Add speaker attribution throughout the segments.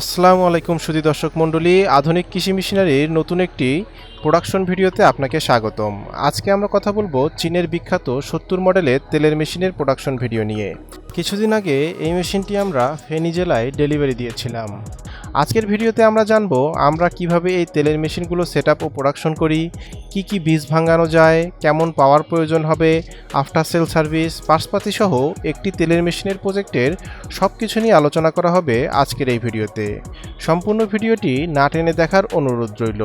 Speaker 1: আসসালামু আলাইকুম সুদী দর্শক মণ্ডলী, আধুনিক কৃষি মেশিনারির নতুন একটি প্রোডাকশন ভিডিওতে আপনাকে স্বাগতম। আজকে আমরা কথা বলব চীনের বিখ্যাত সত্তর মডেলের তেলের মেশিনের প্রোডাকশন ভিডিও নিয়ে। কিছুদিন আগে এই মেশিনটি আমরা ফেনী জেলায় ডেলিভারি দিয়েছিলাম। আজকের ভিডিওতে আমরা জানব, আমরা কীভাবে এই তেলের মেশিনগুলো সেট ও প্রোডাকশন করি, কি কি বীজ ভাঙানো যায়, কেমন পাওয়ার প্রয়োজন হবে আফটার সেল সার্ভিস পার্সপাতি সহ একটি তেলের মেশিনের প্রজেক্টের সব কিছু নিয়ে আলোচনা করা হবে আজকের এই ভিডিওতে। সম্পূর্ণ ভিডিওটি না টেনে দেখার অনুরোধ রইল।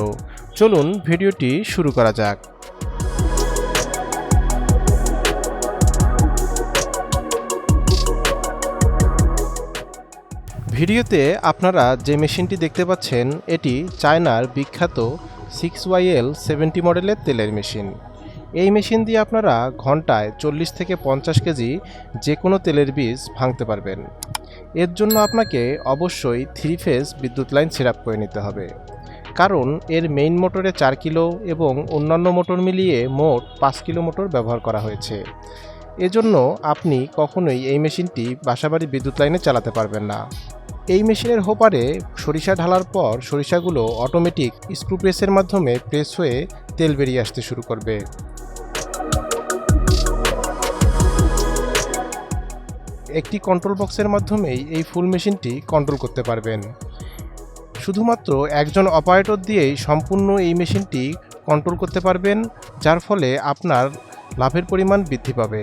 Speaker 1: চলুন ভিডিওটি শুরু করা যাক। ভিডিওতে আপনারা যে মেশিনটি দেখতে পাচ্ছেন, এটি চায়নার বিখ্যাত সিক্স ওয়াইএল সেভেন্টি মডেলের তেলের মেশিন। এই মেশিন দিয়ে আপনারা ঘন্টায় চল্লিশ থেকে পঞ্চাশ কেজি যে কোনো তেলের বীজ ভাঙতে পারবেন। এর জন্য আপনাকে অবশ্যই থ্রি ফেজ বিদ্যুৎ লাইন সেট করে নিতে হবে। কারণ এর মেইন মোটরে চার কিলো এবং অন্যান্য মোটর মিলিয়ে মোট পাঁচ কিলো মোটর ব্যবহার করা হয়েছে। এজন্য আপনি কখনোই এই মেশিনটি বাসাবাড়ি বিদ্যুৎ লাইনে চালাতে পারবেন না। এই মেশিনের হোপারে সরিষা ঢালার পর সরিষাগুলো অটোমেটিক স্ক্রু প্রেসের মাধ্যমে প্রেস হয়ে তেল বেরিয়ে আসতে শুরু করবে। একটি কন্ট্রোল বক্সের মাধ্যমেই এই ফুল মেশিনটি কন্ট্রোল করতে পারবেন। শুধুমাত্র একজন অপারেটর দিয়েই সম্পূর্ণ এই মেশিনটি কন্ট্রোল করতে পারবেন, যার ফলে আপনার লাভের পরিমাণ বৃদ্ধি পাবে।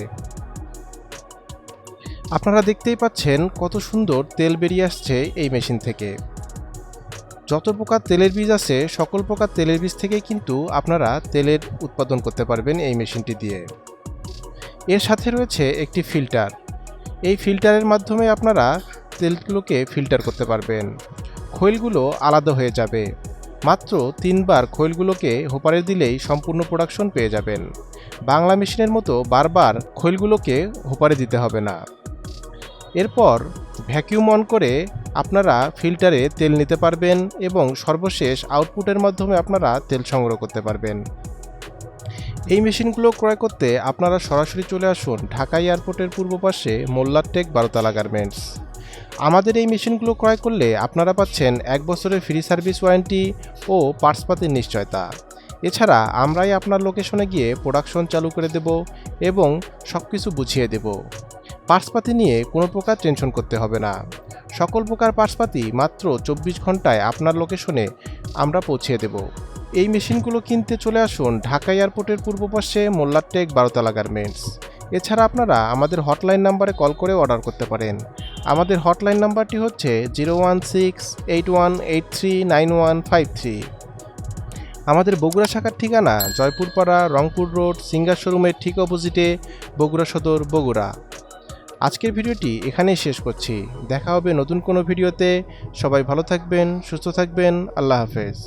Speaker 1: আপনারা দেখতেই পাচ্ছেন কত সুন্দর তেল বেরিয়ে আসছে এই মেশিন থেকে। যত প্রকার তেলের বীজ আছে, সকল প্রকার তেলের বীজ থেকেই কিন্তু আপনারা তেলের উৎপাদন করতে পারবেন এই মেশিনটি দিয়ে। এর সাথে রয়েছে একটি ফিল্টার। এই ফিল্টারের মাধ্যমে আপনারা তেলগুলোকে ফিল্টার করতে পারবেন। খৈলগুলো আলাদা হয়ে যাবে। মাত্র তিনবার খৈলগুলোকে হোপারে দিলেই সম্পূর্ণ প্রোডাকশন পেয়ে যাবেন। বাংলা মেশিনের মতো বারবার খৈলগুলোকে হোপারে দিতে হবে না। এরপর ভ্যাকিউম অন করে আপনারা ফিল্টারে তেল নিতে পারবেন এবং সর্বশেষ আউটপুটের মাধ্যমে আপনারা তেল সংগ্রহ করতে পারবেন। এই মেশিনগুলো ক্রয় করতে আপনারা সরাসরি চলে আসুন ঢাকা এয়ারপোর্টের পূর্ব পাশে মোল্লারটেক বারোতলা গার্মেন্টস। আমাদের এই মেশিনগুলো ক্রয় করলে আপনারা পাচ্ছেন এক বছরের ফ্রি সার্ভিস ওয়ারেন্টি ও পার্টসপাতির নিশ্চয়তা। এছাড়া আমরাই আপনার লোকেশনে গিয়ে প্রোডাকশন চালু করে দেব এবং সব কিছু বুঝিয়ে দেব। পার্টসপাতি নিয়ে কোনো প্রকার টেনশন করতে হবে না। সকল প্রকার পার্টসপাতি মাত্র চব্বিশ ঘন্টায় আপনার লোকেশনে আমরা পৌঁছে দেব। এই মেশিনগুলো কিনতে চলে আসুন ঢাকা এয়ারপোর্টের পূর্ব পাশে মোল্লারটেক বারোতলা গার্মেন্টস। এছাড়া আপনারা আমাদের হটলাইন নাম্বারে কল করে অর্ডার করতে পারেন। আমাদের হটলাইন নাম্বারটি হচ্ছে zero one six eight one eight three nine one five three. আমাদের বগুড়া শাখার ঠিকানা জয়পুরপাড়া, রংপুর রোড, সিঙ্গার শোরুমের ঠিক অপোজিটে বগুড়া সদর, বগুড়া। আজকের ভিডিওটি এখানেই শেষ করছি। দেখা হবে নতুন কোনো ভিডিওতে। সবাই ভালো থাকবেন, সুস্থ থাকবেন। আল্লাহ হাফেজ।